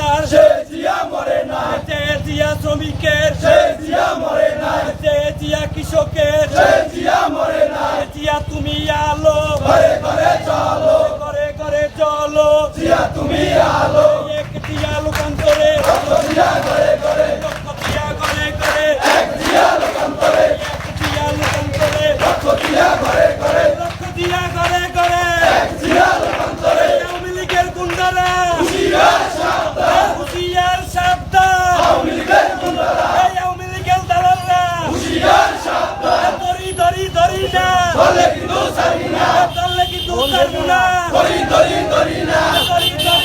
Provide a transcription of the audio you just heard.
সরকার। শেখ জিয়া মরে না। শেখ জিয়া শ্রমিকের। শেখ জিয়া মরে না। শেখ জিয়া কৃষকের। শেখ জিয়া মরে না। জিয়া তুমি আলো। ঘরে ঘরে চলো। ঘরে ঘরে চলো। জিয়া তুমি না।